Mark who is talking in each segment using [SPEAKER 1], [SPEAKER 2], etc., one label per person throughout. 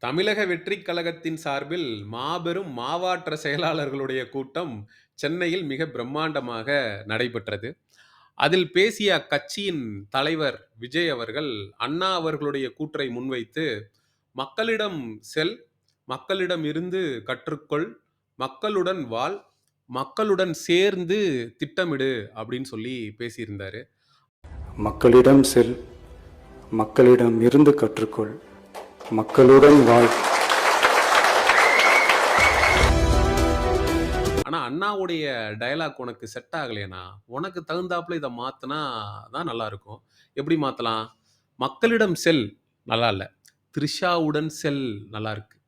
[SPEAKER 1] தமிழக வெற்றிக் கழகத்தின் சார்பில் மாபெரும் மாவாற்ற செயலாளர்களுடைய கூட்டம் சென்னையில் மிக பிரம்மாண்டமாக நடைபெற்றது. அதில் பேசிய அக்கட்சியின் தலைவர் விஜய் அவர்கள், அண்ணா அவர்களுடைய கூற்றை முன்வைத்து, "மக்களிடம் செல், மக்களிடம் இருந்து கற்றுக்கொள், மக்களுடன் வாழ், மக்களுடன் சேர்ந்து திட்டமிடு" அப்படின்னு சொல்லி பேசியிருந்தார்
[SPEAKER 2] மக்களிடம் செல் மக்களிடம் இருந்து கற்றுக்கொள் மக்களுடன் வாழ்
[SPEAKER 1] ஆனா அண்ணாவுடைய டயலாக் உனக்கு செட் ஆகலையேண்ணா, உனக்கு தகுந்தாப்புல இதை மாற்றினா தான் நல்லா இருக்கும். எப்படி மாத்தலாம்? மக்களிடம் செல் நல்லா இல்ல. த்ரிஷாவுடன் செல் நல்லா இருக்கு.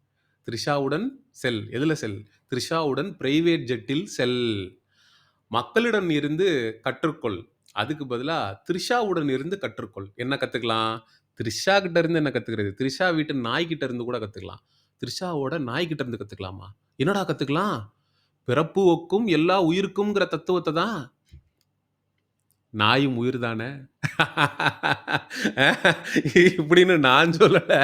[SPEAKER 1] த்ரிஷாவுடன் செல். எதுல செல்? த்ரிஷாவுடன் பிரைவேட் ஜெட்டில் செல். மக்களிடம் இருந்து கற்றுக்கொள். அதுக்கு பதிலா த்ரிஷாவுடன் இருந்து கற்றுக்கொள். என்ன கற்றுக்கலாம் த்ரிஷா கிட்ட இருந்து என்ன கத்துக்கிறது? த்ரிஷா வீட்டு நாய்கிட்ட இருந்து கூட கத்துக்கலாம். த்ரிஷாவோட நாய்கிட்ட இருந்து கத்துக்கலாமா? என்னடா கத்துக்கலாம்? பிறப்பு ஒக்கும் எல்லா உயிருக்கும்ங்கிற தத்துவத்தை தான். நாயும் உயிர் தானே! இப்படின்னு நான் சொல்லலை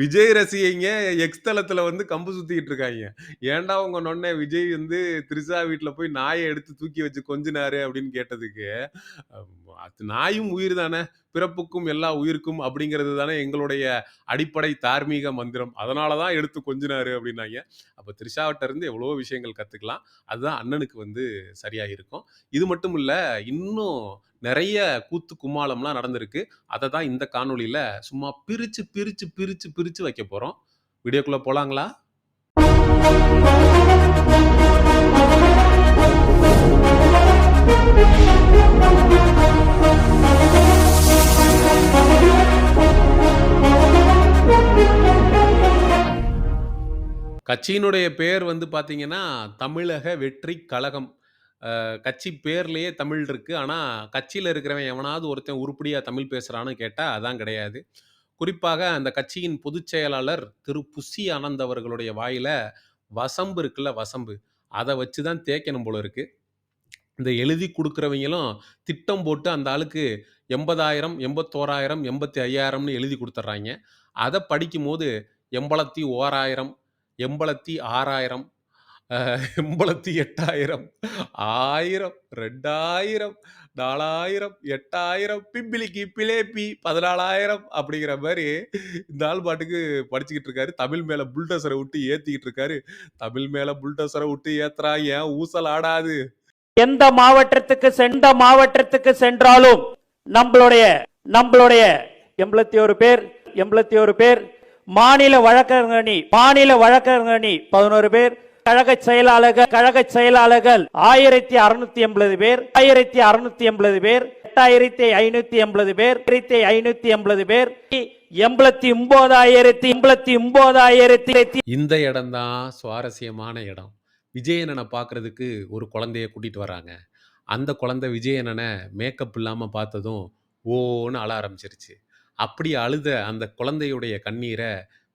[SPEAKER 1] விஜய் ரசிகைங்க எக்ஸ்தலத்தில் வந்து கம்பு சுற்றிக்கிட்டு இருக்காங்க ஏன்டா உங்க நொன்னே விஜய் வந்து த்ரிஷா வீட்டில் போய் நாயை எடுத்து தூக்கி வச்சு கொஞ்சினாரு அப்படின்னு கேட்டதுக்கு, நாயும் உயிர் தானே! பிறப்புக்கும் எல்லா உயிருக்கும் அப்படிங்கிறது தானே எங்களுடைய அடிப்படை தார்மீக மந்திரம். அதனால தான் எடுத்து கொஞ்சினாரு அப்படின்னாங்க அப்ப த்ரிஷாட்ட இருந்து எவ்வளவோ விஷயங்கள் கத்துக்கலாம். அதுதான் அண்ணனுக்கு வந்து சரியாக இருக்கும். இது மட்டும் இல்ல, இன்னும் நிறைய கூத்து கும்மாளம்லாம் நடந்திருக்கு. அதை தான் இந்த காணொலியில் சும்மா பிரிச்சு, பிரிச்சு, பிரிச்சு, பிரிச்சு வைக்க போறோம். வீடியோக்குள்ள போலாங்களா? கட்சியினுடைய பெயர் வந்து பார்த்தீங்கன்னா, தமிழக வெற்றிக் கழகம். அ கட்சி பேர்லயே தமிழ் இருக்கு. ஆனா, கட்சியில இருக்கிறவன் எவனாவது ஒருத்தன் உருப்படியா தமிழ் பேசுறான்னு கேட்டா, அதான் கிடையாது. குறிப்பாக அந்த கட்சியின் பொதுச் செயலாளர் திரு புஸ்ஸி ஆனந்த் அவர்களுடைய வாயில வசம்பு இருக்குல்ல, வசம்பு. அத வச்சு தான் தேய்க்கணும் போல இருக்கு. இந்த எழுதி குடுக்கிறவங்களும் திட்டம் போட்டு அந்த ஆளுக்கு 80,000, 81,000, 85,000ன்னு எழுதி குடுத்துர்றாய்ங்க. அத படிக்கும்போது எண்பலத்தி ஆறாயிரம் எண்பலத்தி எட்டாயிரம் ஆயிரம் ரெண்டாயிரம் நாலாயிரம் எட்டாயிரம் பிம்பிலிக்கு பிலேப்பி 14,000 அப்படிங்கிற மாதிரி இந்த ஆள் பாட்டுக்கு படிச்சுக்கிட்டு இருக்காரு. தமிழ் மேல புல்டோசரை விட்டு ஏற்றிக்கிட்டு இருக்காரு. தமிழ் மேல புல்டோசரை விட்டு ஏத்துறா ஏன் ஊசல் ஆடாது?
[SPEAKER 3] எந்த மாவட்டத்துக்கு சென்ற மாவட்டத்துக்கு சென்றாலும் நம்மளுடைய நம்மளுடைய எண்பத்தி ஒரு பேர் எண்பத்தி ஒரு பேர் மாநில வழக்கறிஞர் மாநில வழக்கறிஞர் பதினோரு பேர் கழக செயலாளர்கள் கழக செயலாளர்கள் ஆயிரத்தி அறுநூத்தி எண்பது பேர் ஆயிரத்தி அறுநூத்தி எண்பது பேர் எட்டாயிரத்தி ஐநூத்தி எண்பது பேர் ஆயிரத்தி ஐநூத்தி எண்பது பேர் எண்பத்தி ஒன்பதாயிரத்தி எண்பத்தி ஒன்பதாயிரத்தி
[SPEAKER 1] இந்த இடம் தான் சுவாரஸ்யமான இடம். விஜயனனை பார்க்கறதுக்கு ஒரு குழந்தைய கூட்டிட்டு வர்றாங்க. அந்த குழந்தை விஜயனனை மேக்கப் இல்லாம பார்த்ததும், ஓன்னு அழ ஆரம்பிச்சிருச்சு. அப்படி அழுத அந்த குழந்தையுடைய கண்ணீர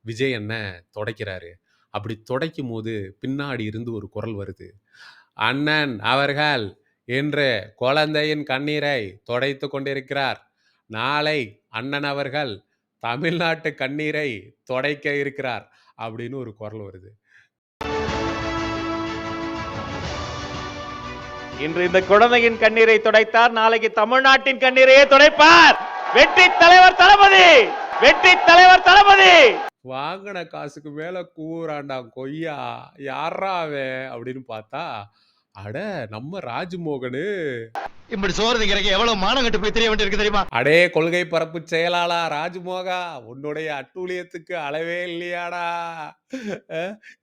[SPEAKER 1] விஜய் அண்ணன் துடைக்கிறாரு அப்படி துடைக்கும்போது பின்னாடி இருந்து ஒரு குரல் வருது. "அண்ணன் அவர்கள் இன்று குழந்தையின் கண்ணீரை துடைத்துக் கொண்டிருக்கிறார். நாளை அண்ணன் அவர்கள் தமிழ்நாட்டு கண்ணீரை துடைக்க இருக்கிறார்." அப்படின்னு ஒரு குரல் வருது.
[SPEAKER 3] இன்று இந்த குழந்தையின் கண்ணீரை துடைத்தார் நாளைக்கு தமிழ்நாட்டின் கண்ணீரையே துடைப்பார் வெற்றி தலைவர் தளபதி வெற்றி தலைவர் தளபதி
[SPEAKER 1] வாங்குன காசுக்கு மேல கூவுறான்டா கொய்யா! யாராவே அப்படின்னு பார்த்தா, அட நம்ம ராஜ்மோகனு.
[SPEAKER 4] இப்படி சோறு திங்கிறக்கு எவ்வளவு மானம் கட்டு போய் தெரிய வேண்டியிருக்கு தெரியுமா
[SPEAKER 1] அடே கொள்கை பரப்பு செயலாளா ராஜ்மோகா! உன்னுடைய அட்டூழியத்துக்கு அளவே இல்லையாடா?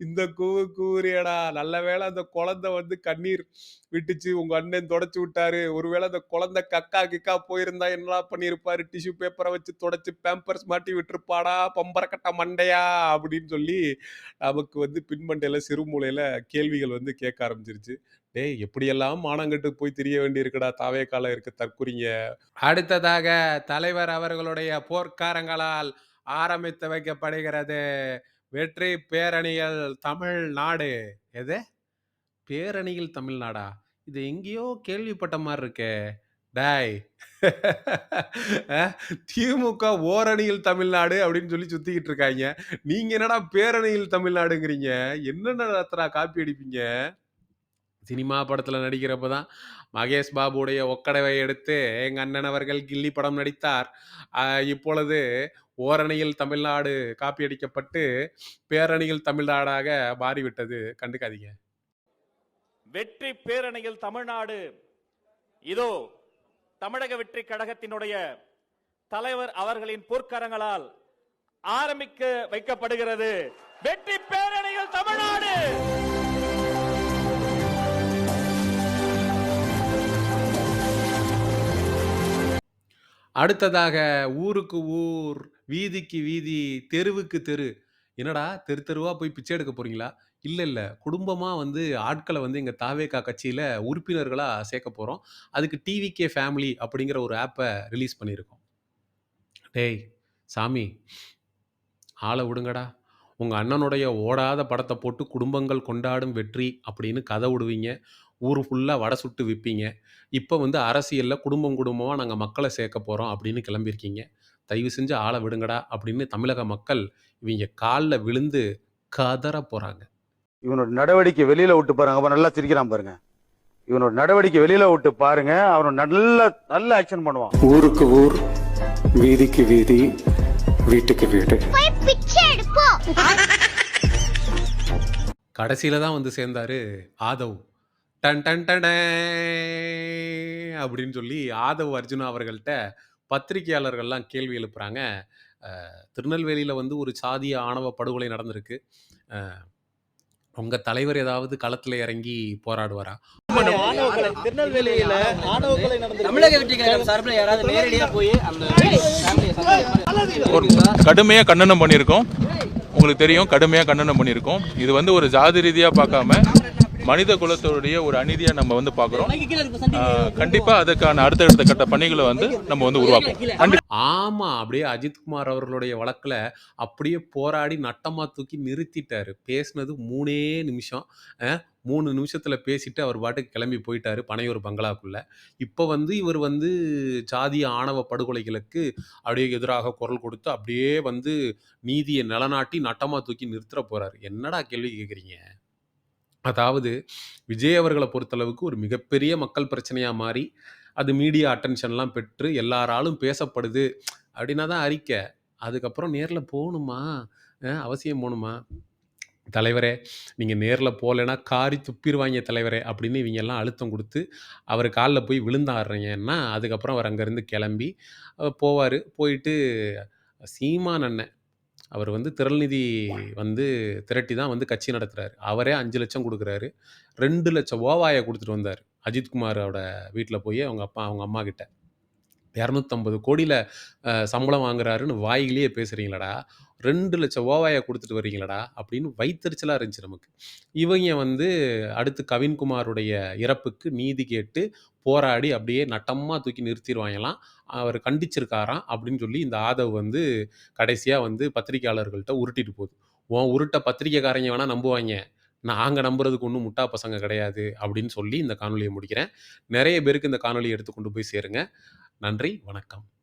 [SPEAKER 1] இந்த கூவு கூறியடா நல்ல வேளை அந்த குழந்தை வந்து கண்ணீர் விட்டுச்சு. உங்க அண்ணன் தொடச்சு விட்டாரு. ஒருவேளை அந்த குழந்தை கக்கா கிக்கா போயிருந்தா என்னடா பண்ணியிருப்பாரு? டிஷ்யூ பேப்பரை வச்சு தொடச்சு பேம்பர்ஸ் மாட்டி விட்டுருப்பாடா பம்பரக்கட்ட மண்டையா! அப்படின்னு சொல்லி நமக்கு வந்து பின்மண்டையில சிறுமூலையில கேள்விகள் வந்து கேட்க ஆரம்பிச்சிருச்சு. டேய் எப்படியெல்லாம் மானங்கட்டு போய் திரிய வேண்டியிருக்குடா காலம் இருக்கு தற்குறிங்க. அடுத்ததாக தலைவர் அவர்களுடைய போர்க்காரங்களால் ஆரம்பித்து வைக்கப்படுகிறது. வெற்றி பேரணியில் தமிழ்நாடு. எது? பேரணியில் தமிழ்நாடா? இது எங்கேயோ கேள்விப்பட்ட மாதிரி இருக்கே! டாய் திமுக ஓரணியில் தமிழ்நாடு அப்படின்னு சொல்லி சுத்திக்கிட்டு இருக்காய்ங்க. நீங்க என்னடா பேரணியில் தமிழ்நாடுங்கிறீங்க? என்னென்ன காப்பி அடிப்பீங்க? சினிமா படத்தில் நடிக்கிறப்ப தான் மகேஷ் பாபுடைய ஒக்கடவை எடுத்து எங்கள் அண்ணன் அவர்கள் கில்லி படம் நடித்தார். இப்பொழுது ஓரணியில் தமிழ்நாடு காப்பி அடிக்கப்பட்டு பேரணியில் தமிழ்நாடாக மாறிவிட்டது. கண்டுக்காதீங்க.
[SPEAKER 3] வெற்றி பேரணியில் தமிழ்நாடு இதோ தமிழக வெற்றி கழகத்தினுடைய தலைவர் அவர்களின் போர்க்கரங்களால் ஆரம்பிக்க வைக்கப்படுகிறது வெற்றி பேரணியில் தமிழ்நாடு
[SPEAKER 1] அடுத்ததாக ஊருக்கு ஊர், வீதிக்கு வீதி, தெருவுக்கு தெரு. என்னடா தெரு தெருவா போய் பிச்சை எடுக்க போறீங்களா? இல்ல, இல்ல. குடும்பமா வந்து ஆட்கள வந்து எங்க தாவேகா கட்சியில உறுப்பினர்களா சேர்க்க போறோம். அதுக்கு டிவிகே ஃபேமிலி அப்படிங்கிற ஒரு ஆப்ப ரிலீஸ் பண்ணியிருக்கோம். டேய் சாமி, ஆள விடுங்கடா. உங்க அண்ணனுடைய ஓடாத படத்த போட்டு குடும்பங்கள் கொண்டாடும் வெற்றி அப்படின்னு கத விடுவீங்க. ஊரு ஃபுல்லா வடை சுட்டு விப்பீங்க. இப்ப வந்து அரசியல்ல குடும்பம் குடும்பமா நாங்க மக்கள சேர்க்க போறோம் அப்படின்னு கிளம்பியிருக்கீங்க. தயவு செஞ்சு ஆள விடுங்கடா அப்படின்னு தமிழக மக்கள் இவிங்க கால்ல விழுந்து கதற போறாங்க.
[SPEAKER 5] இவனோட நடவடிக்கை வெளியில விட்டு பாருங்க நல்லா சிரிக்கிறான் பாருங்க இவனோட நடவடிக்கை வெளியில விட்டு பாருங்க அவன் நல்ல நல்ல ஆக்ஷன் பண்ணுவான்
[SPEAKER 2] ஊருக்கு ஊர் வீதிக்கு வீதி வீட்டுக்கு வீடு
[SPEAKER 1] கடைசியில தான் வந்து சேர்ந்தாரு ஆதவ். டன் டன் டடே அப்படின்னு சொல்லி ஆதவ் அர்ஜுனா அவர்கள்ட்ட பத்திரிகையாளர்கள்லாம் கேள்வி எழுப்புறாங்க. திருநெல்வேலியில வந்து ஒரு சாதிய ஆணவ படுகொலை நடந்திருக்கு. அ உங்க தலைவர் ஏதாவது களத்துல இறங்கி போராடுவாரா?
[SPEAKER 6] திருநெல்வேலியில ஆணவ கொலை நடந்து தமிழக வெற்றி கழகம் சார்பில் யாராவது நேரடியா போய் அந்த ஃபேமிலியை சந்திச்சு
[SPEAKER 7] ஒரு கடுமையாக கண்டனம் பண்ணியிருக்கோம் உங்களுக்கு தெரியும் கடுமையாக கண்டனம் பண்ணியிருக்கோம் இது வந்து ஒரு ஜாதி ரீதியாக பார்க்காம மனித குலத்தோடைய ஒரு அநீதியாக நம்ம வந்து பார்க்குறோம் கண்டிப்பாக அதுக்கான அடுத்தடுத்த கட்ட பணிகளை வந்து நம்ம வந்து உருவாக்குவோம் கண்டிப்பா
[SPEAKER 1] ஆமா. அப்படியே அஜித்குமார் அவர்களுடைய வழக்குல அப்படியே போராடி நட்டமா தூக்கி நிறுத்திட்டாரு. பேசினது 3ஏ நிமிஷம். 3 நிமிஷத்துல பேசிட்டு அவர் பாட்டுக்கு கிளம்பி போயிட்டாரு பனையூர் பங்களாக்குள்ள. இப்ப வந்து இவர் வந்து ஜாதிய ஆணவ படுகொலைகளுக்கு அப்படியே எதிராக குரல் கொடுத்து அப்படியே வந்து நீதிய நிலநாட்டி நட்டமா தூக்கி நிறுத்தற போறாரு. என்னடா கேள்வி கேட்கிறீங்க? அதாவது விஜய் அவர்களை பொறுத்தளவுக்கு ஒரு மிகப்பெரிய மக்கள் பிரச்சனையாக மாறி, அது மீடியா அட்டென்ஷன்லாம் பெற்று எல்லாராலும் பேசப்படுது அப்படின்னா தான் அறிக்கை. அதுக்கப்புறம் நேரில் போகணுமா? அவசியம் போகணுமா? தலைவரே, நீங்கள் நேரில் போகலைன்னா காரி துப்பிடுவாங்க தலைவரே அப்படின்னு இவிங்கெல்லாம் அழுத்தம் கொடுத்து அவர் காலில் போய் விழுந்தாடுறீங்கன்னா அதுக்கப்புறம் அவர் அங்கேருந்து கிளம்பி போவார். போயிட்டு சீமான் அண்ணன் அவர் வந்து திரள்நிதி வந்து திரட்டி தான் வந்து கட்சி நடத்துறாரு. அவரே அஞ்சு லட்சம் கொடுக்குறாரு ரெண்டு லட்சம் ஓவாயை கொடுத்துட்டு வந்தார் அஜித்குமாரோட வீட்டில் போய் அவங்க அப்பா, அவங்க அம்மா கிட்ட. இரநூத்தம்பது கோடியில் சம்பளம் வாங்குறாருன்னு வாயிலேயே பேசுகிறீங்களாடா ரெண்டு லட்சம் ஓவாயா கொடுத்துட்டு வரீங்களடா அப்படின்னு வைத்தறிச்சலாக இருந்துச்சு நமக்கு. இவங்க வந்து அடுத்து கவின்குமாருடைய இறப்புக்கு நீதி கேட்டு போராடி அப்படியே நட்டமாக தூக்கி நிறுத்திடுவாங்களாம் அவர் கண்டிச்சிருக்காராம் அப்படின்னு சொல்லி இந்த ஆதவ் வந்து கடைசியாக வந்து பத்திரிகையாளர்கள்ட்ட உருட்டிட்டு போகுது. உன் உருட்ட பத்திரிக்கைக்காரங்க வேணால் நம்புவாய்ங்க. நாங்கள் நம்புறதுக்கு ஒன்றும் முட்டா பசங்க கிடையாது அப்படின்னு சொல்லி இந்த காணொலியை முடிக்கிறேன். நிறைய பேருக்கு இந்த காணொலியை எடுத்து கொண்டு போய் சேருங்க. நன்றி, வணக்கம்.